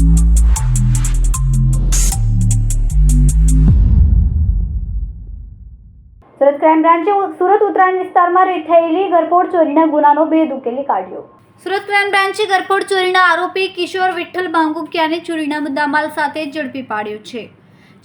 Surat crime બ્રાન્ચે સુરત ઉત્તરાયણ વિસ્તારમાં થયેલી ગરફોડ ચોરીના ગુનાનો ભેદ ઉકેલી કાઢ્યો. સુરત ક્રાઇમ બ્રાન્ચે ગરફોડ ચોરીના આરોપી કિશોર વિઠ્ઠલ બાંગુકિયાને ચોરીના મુદ્દામાલ સાથે ઝડપી પાડ્યો છે.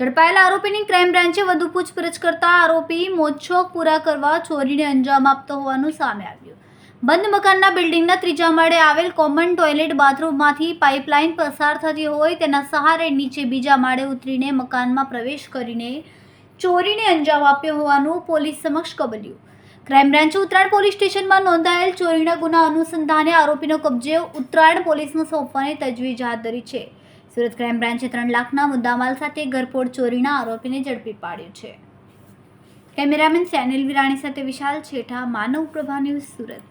ઝડપાયેલા આરોપીની ક્રાઇમ બ્રાન્ચે વધુ પૂછપરછ કરતા આરોપી મોજશોખ પૂરા કરવા ચોરીને અંજામ આપતો હોવાનું સામે આવ્યું. બંધ મકાનના બિલ્ડિંગના ત્રીજા માળે આવેલ કોમન ટોયલેટ બાથરૂમમાંથી પાઇપલાઇન પસાર થતી હોય તેના સહારે નીચે બીજા માળે ઉતરીને મકાનમાં પ્રવેશ કરીને ચોરીને અંજામ આપ્યો હોવાનું પોલીસ સમક્ષ કબલ્યું. ક્રાઇમ બ્રાન્ચે ઉત્તરાયણ પોલીસ સ્ટેશનમાં નોંધાયેલ ચોરીના ગુના અનુસંધાને આરોપીનો કબજે ઉત્તરાયણ પોલીસને સોંપવાની તજવીજ હાથ ધરી છે. સુરત ક્રાઇમ બ્રાન્ચે ત્રણ લાખના મુદ્દામાલ સાથે ગરફોડ ચોરીના આરોપીને ઝડપી પાડ્યો છે. કેમેરામેન સેનિલ વિરાણી સાથે વિશાલ છેઠા, માનવ પ્રભા ન્યૂઝ સુરત.